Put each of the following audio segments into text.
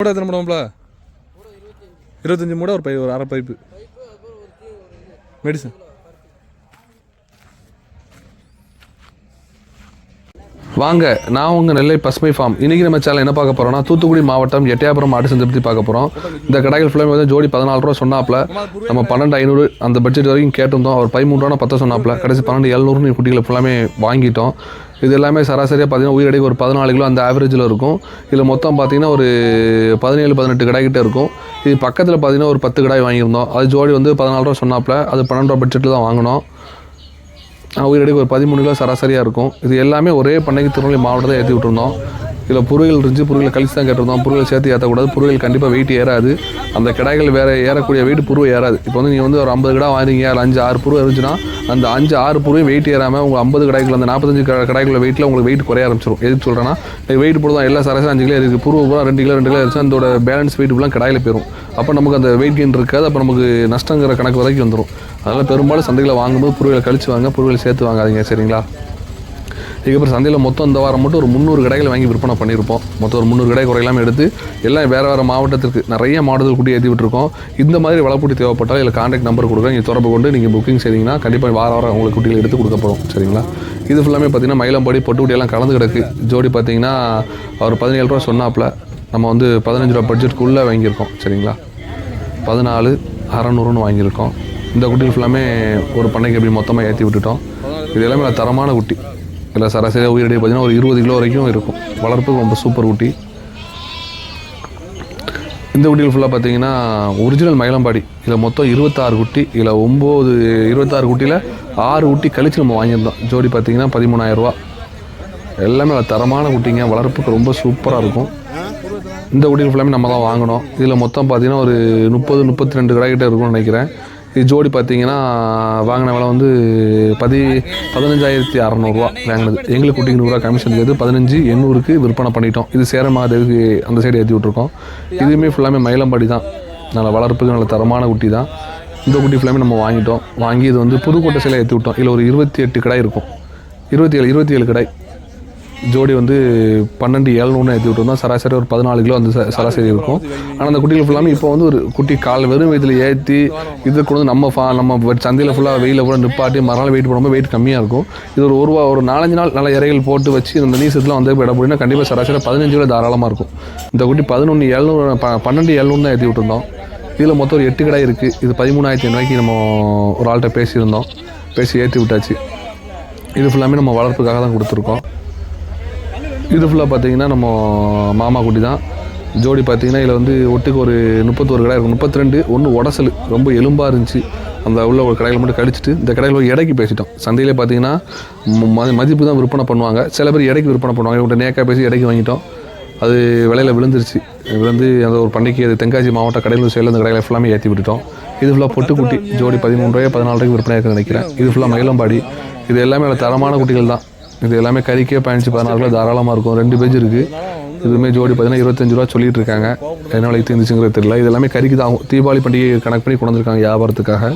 மூட எத்தனை மூடம்ல இருபத்தஞ்சி மூட ஒரு பை ஒரு அரை பைப்பு. மெடிசன் வாங்க நான் உங்கள் நெல்லை பசுமை ஃபார்ம் இன்றைக்கி நம்ம சேனல் என்ன பார்க்க போகிறோம்னா தூத்துக்குடி மாவட்டம் எட்டயாபுரம் மாட்டு சந்தை பற்றி பார்க்க போகிறோம் இந்த கடைகள் ஃபுல்லாக வந்து ஜோடி பதினாலு ரூபா சொன்னாப்ல. நம்ம பன்னெண்டு ஐநூறு அந்த பட்ஜெட் வரைக்கும் கேட்டிருந்தோம். அவர் பதிமூணு ரூபா பத்த சொன்னாப்ல. கடைசி பன்னெண்டு எழுநூறுன்னு குட்டிகளை ஃபுல்லாமே வாங்கிட்டோம். இது எல்லாமே சராசரியாக பார்த்தீங்கன்னா உயிரடைக்கு ஒரு பதினாலு கிலோ அந்த ஆவரேஜில் இருக்கும். இதில் மொத்தம் பார்த்திங்கன்னா ஒரு பதினேழு பதினெட்டு கடை இருக்கும். இது பக்கத்தில் பார்த்தீங்கன்னா ஒரு பத்து கடாய் வாங்கியிருந்தோம். அது ஜோடி வந்து பதினாலு ரூபா அது பன்னெண்டு ரூபா பட்ஜெட்டில் தான் வாங்கினோம். உயிரடிக்கு ஒரு பதிமூணு கிலோ சராசரியாக இருக்கும். இது எல்லாமே ஒரே பண்ணைக்கு திருநெல்வேலி மாவட்டத்தை ஏற்றி விட்டுருந்தோம் இதில் பொருள்கள் இருந்துச்சு பொருள்களை கழிச்சு தான் கேட்டிருந்தோம் புருகளை சேர்த்து ஏற்றக்கூடாது பொருள்கள் கண்டிப்பாக வெயிட் ஏறாது. அந்த கிடாய்கள் வேறு ஏறக்கூடிய வெயிட் புருவை ஏறாது. இப்போ வந்து நீங்கள் வந்து ஒரு ஐம்பது கிடா வாங்குறீங்க அதில் அஞ்சு ஆறு புருவம் இருந்துச்சுன்னா அந்த அஞ்சு ஆறு புருவையும் வெயிட் ஏறாமல் உங்கள் ஐம்பது கடாய்கள் அந்த நாற்பத்தஞ்சு கடாய்க்குள்ள வெயிட்டில் உங்களுக்கு வெயிட் குறைய ஆரம்பிச்சிடும் எதுக்கு சொல்கிறேன்னா வெயிட் போடுவோம் எல்லா சராசரி அஞ்சு கிலோ இருக்குது புருவ பூரா ரெண்டு கிலோ ரெண்டு கிலோ இருந்துச்சு அதோட பேலன்ஸ் வெயிட் ஃபுல்லாக கடையில் போயிடும் அப்போ நமக்கு அந்த வெயிட் கெயின் இருக்காது. அப்போ நமக்கு நஷ்டங்கிற கணக்கு வரைக்கும் வந்துடும் அதனால் பெரும்பாலும் சந்தைகளை வாங்கும்போது பொருள்களை கழிச்சு வாங்க புருகளை சேர்த்து வாங்காதீங்க. சரிங்களா? இதுக்கப்புறம் சந்தையில் மொத்தம் இந்த வாரம் மட்டும் ஒரு முந்நூறு கடைகள் வாங்கி விற்பனை பண்ணியிருப்போம். மொத்தம் ஒரு முந்நூறு கடை குறையெல்லாம் எடுத்து எல்லாம் வேறு வேறு மாவட்டத்திற்கு நிறைய மாடுதல் கூட்டி ஏற்றி விட்டுருக்கோம். இந்த மாதிரி வளப்பூட்டி தேவைப்பட்டால் இல்லை கான்டாக்ட் நம்பர் கொடுக்குறேன் நீங்கள் தொடர்பு கொண்டு நீங்கள் புக்கிங் செய்தீங்கன்னா கண்டிப்பாக வார வாரம் உங்களுக்கு குட்டிகள் எடுத்து கொடுக்கப்படும் சரிங்களா? இது ஃபுல்லாமே பார்த்தீங்கன்னா மயிலம்பாடி பொட்டுக்குட்டி எல்லாம் கலந்து கிடக்கு. ஜோடி பார்த்தீங்கன்னா அவர் பதினேழு ரூபா சொன்னாப்புல. நம்ம வந்து பதினஞ்சு ரூபா பட்ஜெட்டுக்குள்ளே வாங்கியிருக்கோம். சரிங்களா? பதினாலு அறநூறுன்னு வாங்கியிருக்கோம். இந்த குட்டிகள் ஃபுல்லாமே ஒரு பண்ணைக்கு எப்படி மொத்தமாக ஏற்றி விட்டுட்டோம். இது எல்லாமே தரமான குட்டி. இதில் சராசரியாக உயிரிடையே பார்த்தீங்கன்னா ஒரு இருபது கிலோ வரைக்கும் இருக்கும். வளர்ப்புக்கு ரொம்ப சூப்பர் குட்டி இந்த குட்டிகள் ஃபுல்லாக பார்த்தீங்கன்னா ஒரிஜினல் மயிலம்பாடி. இதில் மொத்தம் இருபத்தாறு குட்டி இதில் ஒம்பது இருபத்தாறு குட்டியில் ஆறு குட்டி கழித்து நம்ம வாங்கியிருந்தோம். ஜோடி பார்த்தீங்கன்னா பதிமூணாயிரரூவா எல்லாமே தரமான குட்டிங்க. வளர்ப்புக்கு ரொம்ப சூப்பராக இருக்கும். இந்த குட்டிகள் ஃபுல்லாமே நம்ம தான் வாங்கினோம் இதில் மொத்தம் பார்த்தீங்கன்னா ஒரு முப்பது முப்பத்தி ரெண்டு கடை இருக்கும்னு நினைக்கிறேன். இது ஜோடி பார்த்தீங்கன்னா வாங்கின விலை வந்து பதி பதினஞ்சாயிரத்தி அறநூறுவா வாங்கினது. எங்களுக்கு குட்டிக்கு நூறுரூவா கமிஷன் இருக்குது பதினஞ்சு எண்ணூறுக்கு விற்பனை பண்ணிட்டோம். இது சேரமாதேவிக்கு அந்த சைடு ஏற்றி விட்ருக்கோம் இதுவுமே ஃபுல்லாமே மயிலம்பாடி தான். நல்ல வளர்ப்புக்கு நல்ல தரமான குட்டி தான். இந்த குட்டி ஃபுல்லாமே நம்ம வாங்கிட்டோம். வாங்கி இது வந்து புதுக்கோட்டை சிலை ஏற்றி விட்டோம். இதில் ஒரு இருபத்தி எட்டு கடை இருக்கும். இருபத்தி ஏழு இருபத்தி ஏழு கடை. ஜோடி வந்து பன்னெண்டு ஏழ்நூறு ஏற்றி விட்டுருந்தோம். சராசரி ஒரு பதினாலு கிலோ அந்த ச- சராசரி இருக்கும். ஆனால் அந்த குட்டிகள் ஃபுல்லாமே இப்போ வந்து ஒரு குட்டி கால் வெறும் வயதில் ஏற்றி இது கொண்டு வந்து நம்ம ஃபா நம்ம சந்தையில் ஃபுல்லாக வெயிலில் கூட நிப்பாட்டி மறுநாள் வெயிட் பண்ணும்போது வெயிட் கம்மியாக இருக்கும். இது ஒரு ஒரு ஒரு நாலஞ்சு நாள் நல்ல இறைகள் போட்டு வச்சு இந்த நீசத்தில் வந்து இடம் போட்டிங்கன்னா கண்டிப்பாக சராசரி பதினஞ்சு கிலோ தாராளமாக இருக்கும். இந்த குட்டி பதினொன்று ஏழ்நூறு பன்னெண்டு ஏழ்நூறு தான் ஏற்றி விட்டுருந்தோம். இதில் மொத்தம் ஒரு எட்டு கடை இருக்குது இது பதிமூணாயிரத்தி ஐநூறுவாய்க்கு நம்ம ஒரு ஆள்கிட்ட பேசியிருந்தோம். பேசி ஏற்றி விட்டாச்சு. இது ஃபுல்லாமே நம்ம வளர்ப்புக்காக தான் கொடுத்துருக்கோம். இது ஃபுல்லாக பார்த்தீங்கன்னா நம்ம மாமா குட்டி தான். ஜோடி பார்த்தீங்கன்னா இதில் வந்து ஒட்டுக்கு ஒரு முப்பத்தோரு கடை இருக்கும். முப்பத்தி ரெண்டு ஒன்று உடசல். ரொம்ப எலும்பாக இருந்துச்சு. அந்த உள்ள ஒரு கடையில் மட்டும் கழிச்சிட்டு இந்த கடையில் ஒரு இடைக்கு பேசிட்டோம். சந்தையில் பார்த்தீங்கன்னா ம- மதிப்பு தான் விற்பனை பண்ணுவாங்க. சில பேர் இடைக்கு விற்பனை பண்ணுவாங்க. இவங்க நேக்காக பேசி இடைக்கு வாங்கிட்டோம். அது விலையில் விழுந்துருச்சு. விழுந்து அந்த ஒரு பண்டிகை அது தென்காசி மாவட்ட கடையில் சைடில் அந்த கடையில் ஃபுல்லாமே ஏற்றி விட்டுட்டோம். இது ஃபுல்லாக பொட்டுக்குட்டி. ஜோடி பதிமூணு ரூபாய் பதினாலு ரூபாய்க்கு விற்பனை இருக்குன்னு நினைக்கிறேன். இது ஃபுல்லாக மயிலம்பாடி. இது எல்லாமே தரமான குட்டிகள் தான். இது எல்லாமே கறிக்கே பதினஞ்சு பதினாறு கிலோ தாராளமாக இருக்கும். ரெண்டு பேஜ் இருக்குது இதுவுமே ஜோடி பார்த்தீங்கன்னா இருபத்தஞ்சு ரூபா சொல்லிட்டு இருக்காங்க. என்ன விலைக்கு தீர்ந்துச்சுங்கிறது தெரியல. இது எல்லாமே கறிக்கு தான். ஆகும் தீபாவளி பண்டிகை கணக்கு பண்ணி கொண்டு வந்திருக்காங்க வியாபாரத்துக்காக.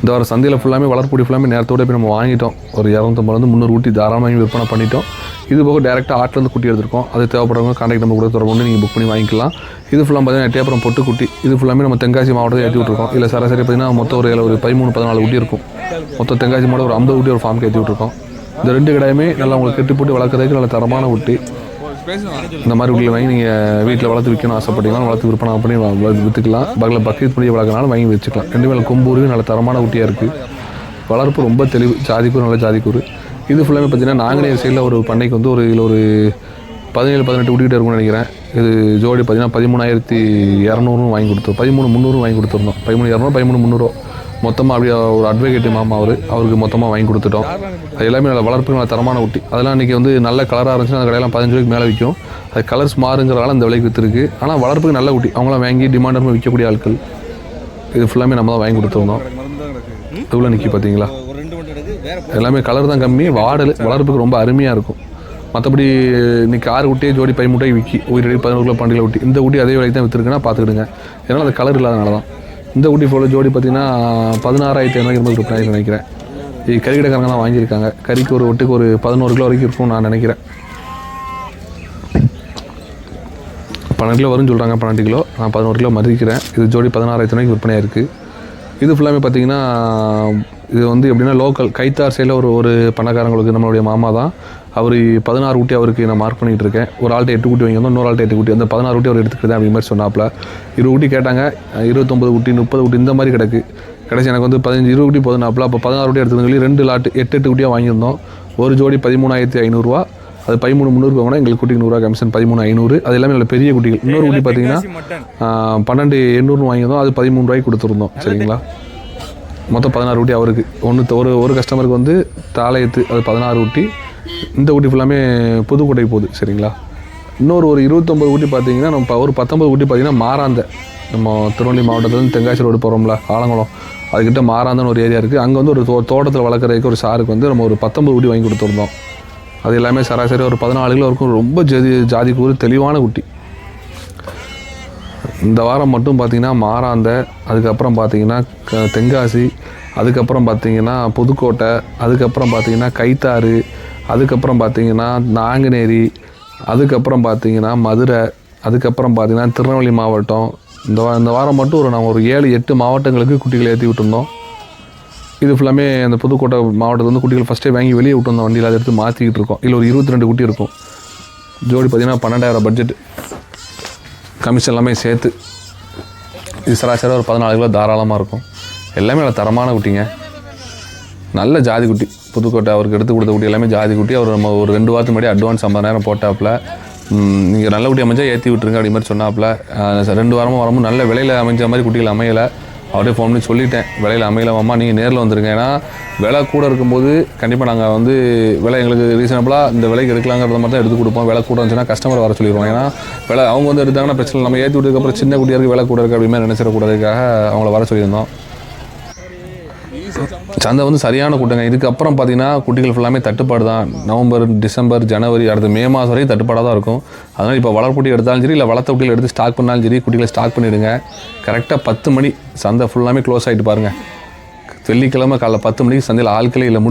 இந்த வர சந்தையில் ஃபுல்லாமே வளர்ப்புடி ஃபுல்லாமே நேரத்தோட போய் நம்ம வாங்கிட்டோம். ஒரு இரநூத்தம்பது வந்து முந்நூறு ஊட்டி தாராளமாக விற்பனை பண்ணிட்டோம். இது போக டேரெக்டாக ஆட்டிலேருந்து குட்டி எடுத்திருக்கோம். அது தேவைப்படுறவங்க கான்டாக்ட் நம்ம கூட தொடர்பு கொண்டு நீங்கள் புக் பண்ணி வாங்கிக்கலாம். இது ஃபுல்லாக பார்த்தீங்கன்னா எட்டயபுரம் பொட்டு குட்டி. இது ஃபுல்லாமே நம்ம தென்காசி மாவட்டத்தை ஏற்றி விட்ருக்கோம் இல்லை சராசரி பார்த்தீங்கன்னா மொத்தம் ஒரு ஒரு பதிமூணு பதினாலு குட்டி இருக்கும். மொத்தம் தென்காசி மாவட்டம் ஒரு ஐம்பது குட்டி ஒரு ஃபார்முக்கு ஏற்றி விட்ருக்கோம் இந்த ரெண்டு கடையுமே நல்லா உங்களுக்கு கட்டி போட்டு வளர்க்குறதுக்கு நல்ல தரமான ஒட்டி இந்த மாதிரி உள்ள வாங்கி நீங்கள் வீட்டில் வளர்த்து விற்கணும் ஆசைப்பட்டீங்கன்னா வளர்த்து விற்பனை பண்ணி விற்றுக்கலாம் பக்கத்தில் பக்கெட் பண்ணி வளர்க்கனாலும் வாங்கி வச்சுக்கலாம். ரெண்டு மேலே கொம்பூருக்கு நல்ல தரமான ஊட்டியாக இருக்குது வளர்ப்பு ரொம்ப தெளிவு ஜாதிக்கூறு நல்ல ஜாதிக்கூறு. இது ஃபுல்லாமே பார்த்தீங்கன்னா நாங்களே சைடில் ஒரு பண்ணைக்கு வந்து ஒரு இதில் ஒரு பதினேழு பதினெட்டு ஊட்டிகிட்டு இருக்கும்னு நினைக்கிறேன். இது ஜோடி பார்த்தீங்கன்னா பதிமூணாயிரத்தி இரநூறும் வாங்கி கொடுத்தோம் பதிமூணு முந்நூறும் வாங்கி கொடுத்துருந்தோம். பதிமூணு இரநூறு பதிமூணு முந்நூறு மொத்தமாக அப்படியே ஒரு அட்வொகேட் மாமா அவர் அவருக்கு மொத்தமாக வாங்கி கொடுத்துட்டோம். அது எல்லாமே நல்ல வளர்ப்பு நல்ல தரமான குட்டி. அதெல்லாம் இன்றைக்கி வந்து நல்ல கலராக இருந்துச்சுன்னா அந்த கடையெல்லாம் பதினஞ்சு ரூபாய்க்கு மேலே விற்கும் அது கலர்ஸ் மாறுங்கிறனால இந்த விலைக்கு விற்றுருக்கு ஆனால் வளர்ப்புக்கு நல்ல ஊட்டி அவங்களாம் வாங்கி டிமாண்டாக விற்கக்கூடிய ஆட்கள். இது ஃபுல்லாமே நம்ம தான் வாங்கி கொடுத்துருந்தோம். இவ்வளோ நிற்கி பார்த்தீங்களா எல்லாமே கலர் தான் கம்மி. வாடல் வளர்ப்புக்கு ரொம்ப அருமையாக இருக்கும். மற்றபடி இன்னைக்கு ஆறு குட்டியே ஜோடி பை முட்டை விற்கி உயிரடி பதினோரு கிலோ பண்டிகை ஊட்டி இந்த ஊட்டி அதே விலைக்கு தான் விற்றுருக்குன்னா பார்த்துக்கிடுங்க ஏன்னா அது கலர் இல்லாதனால தான் இந்த ஊட்டி ஃபோல ஜோடி பார்த்தீங்கன்னா பதினாறாயிரத்தி ஐநூறு இருபது ரூபாய் நினைக்கிறேன். இது கறிக்கடைக்காரங்கலாம் வாங்கியிருக்காங்க. கறிக்கு ஒரு ஒட்டுக்கு ஒரு பதினோரு கிலோ வரைக்கும் இருக்கும்னு நான் நினைக்கிறேன். பன்னெண்டு கிலோ வரும்னு சொல்கிறாங்க பன்னெண்டு கிலோ. நான் பதினோரு கிலோ மதிக்கிறேன். இது ஜோடி பதினாறாயிரத்தி ரூபாய்க்கு விற்பனையாக இருக்குது இது ஃபுல்லாமே பார்த்தீங்கன்னா இது வந்து எப்படின்னா லோக்கல் கைத்தார் சைடில் ஒரு ஒரு பணக்காரங்களுக்கு நம்மளுடைய மாமா தான். அவர் பதினாறு குட்டி அவருக்கு நான் மார்க் பண்ணிகிட்டு இருக்கேன். ஒரு ஆள்கிட்ட எட்டு குட்டி வாங்கியிருந்தோம் இன்னொரு ஆள்கிட்ட எட்டு குட்டி அந்த பதினாறு குட்டி அவர் எடுத்துக்கிட்டேன் அப்படிங்கிற மாதிரி சொன்னாப்புல இருபது ஊட்டி கேட்டாங்க இருபத்தொம்பது குட்டி முப்பது குட்டி இந்த மாதிரி கிடக்கு. கடைசி எனக்கு வந்து பதினஞ்சு இருபது குட்டி போதுனாப்புல அப்போ பதினாறு குட்டி எடுத்துன்னு சொல்லி ரெண்டு லாட்டு எட்டு எட்டு குட்டியாக வாங்கியிருந்தோம். ஒரு ஜோடி பதிமூணாயிரத்தி ஐநூறுரூவா அது பதிமூணு முந்நூறு போனால் எங்களுக்கு குட்டிக்கு நூறுரூவா கமிஷன் பதிமூணு ஐநூறு. அது எல்லாமே நல்ல பெரிய குட்டிகள். இன்னொரு குட்டி பார்த்தீங்கன்னா பன்னெண்டு எண்ணூறுனு வாங்கியிருந்தோம். அது பதிமூணு ரூபாய்க்கு கொடுத்துருந்தோம். சரிங்களா? மொத்தம் பதினாறு குட்டி அவருக்கு. ஒன்று ஒரு ஒரு கஸ்டமருக்கு வந்து தாளையத்து அது பதினாறு குட்டி இந்த குட்டி ஃபுல்லாமே புதுக்கோட்டை போகுது. சரிங்களா? இன்னொரு ஒரு இருபத்தொம்பது குட்டி பார்த்தீங்கன்னா நம்ம ஒரு பத்தொம்பது குட்டி பார்த்தீங்கன்னா மாறாந்த. நம்ம திருவள்ளி மாவட்டத்துலேருந்து தென்காசி ரோடு போகிறோம்ல ஆலங்குளம். அதுக்கிட்ட மாறாந்தன்னு ஒரு ஏரியா இருக்குது அங்கே வந்து ஒரு தோ தோட்டத்தில் வளர்க்குறதுக்கு ஒரு சாருக்கு வந்து நம்ம ஒரு பத்தொம்பது குட்டி வாங்கி கொடுத்துருந்தோம். அது எல்லாமே சராசரி ஒரு பதினாலு கிலோ இருக்கும். ரொம்ப ஜதி ஜாதி கூறு தெளிவான குட்டி. இந்த வாரம் மட்டும் பார்த்திங்கன்னா மாறாந்த அதுக்கப்புறம் பார்த்தீங்கன்னா க- தென்காசி அதுக்கப்புறம் பார்த்தீங்கன்னா புதுக்கோட்டை அதுக்கப்புறம் பார்த்தீங்கன்னா கைத்தாறு அதுக்கப்புறம் பார்த்திங்கன்னா நாங்குநேரி அதுக்கப்புறம் பார்த்தீங்கன்னா மதுரை அதுக்கப்புறம் பார்த்திங்கன்னா திருநெல்வேலி மாவட்டம். இந்த வா இந்த வாரம் மட்டும் ஒரு நாங்கள் ஒரு ஏழு எட்டு மாவட்டங்களுக்கு குட்டிகளை ஏற்றி விட்டுருந்தோம். இது ஃபுல்லாமே அந்த புதுக்கோட்டை மாவட்டத்துல வந்து குட்டிகள் ஃபஸ்ட்டே வாங்கி வெளியே விட்டு வண்டியில் அதை எடுத்து மாற்றிக்கிட்டு இருக்கோம். இல்லை ஒரு இருபத்தி ரெண்டு குட்டி இருக்கும். ஜோடி பார்த்தீங்கன்னா பன்னெண்டாயிரம் பட்ஜெட் கமிஷன் எல்லாமே சேர்த்து. இது சராசரி ஒரு பதினாலு கிலோ தாராளமாக இருக்கும். எல்லாமே நல்ல தரமான குட்டிங்க. நல்ல ஜாதி குட்டி. புதுக்கோட்டை அவருக்கு எடுத்து கொடுத்த குட்டி எல்லாமே ஜாதி குட்டி. அவர் நம்ம ஒரு ரெண்டு வாரத்துக்கு முன்னாடி அட்வான்ஸ் ஐம்பதாயிரம் போட்டாப்புல. நீங்கள் நல்ல குட்டி அமைஞ்சா ஏற்றி விட்டுருங்க அப்படி மாதிரி சொன்னாப்புல. ரெண்டு வாரமும் வரமும் நல்ல விலையில் அமைஞ்ச மாதிரி குட்டிகள் அமையலை. அவரே ஃபோன் பண்ணி சொல்லிட்டேன். விலையில் அமையலாமாம்மா நீங்கள் நேரில் வந்துருங்க. ஏன்னா விலை கூட இருக்கும்போது கண்டிப்பாக நாங்கள் வந்து விலை எங்களுக்கு ரீசனபிளாக இந்த விலைக்கு எடுக்கலாங்கிறத மாதிரி தான் எடுத்து கொடுப்போம். விலை கூட இருந்துச்சுன்னா கஸ்டமர் வர சொல்லிடுவோம். ஏன்னா விலை அவங்க வந்து எடுத்தாங்கன்னா பிரச்சனை நம்ம ஏற்றி விட்டதுக்கப்புறம் சின்ன குட்டியாக இருக்குது விலை கூட இருக்குது அப்படி மாதிரி நினச்சிடக்கூடாதுக்காக அவங்கள வர சொல்லியிருந்தோம். சந்தை வந்து சரியான கூட்டங்க. இதுக்கப்புறம் பார்த்தீங்கன்னா குட்டிகள் ஃபுல்லாமே தட்டுப்பாடு தான். நவம்பர் டிசம்பர் ஜனவரி அடுத்த மே மாதம் வரையும் தட்டுப்பாடாக தான் இருக்கும். அதனால் இப்போ வளர்க்குட்டி எடுத்தாலும் சரி இல்லை வளர்த்த குட்டிகள் எடுத்து ஸ்டாக் பண்ணாலும் சரி குட்டிகளை ஸ்டாக் பண்ணிவிடுங்க கரெக்டாக பத்து மணி சந்தை ஃபுல்லாமே க்ளோஸ் ஆகிட்டு பாருங்கள் வெள்ளிக்கிழமை காலைல பத்து மணிக்கு சந்தையில் ஆட்களே இல்லை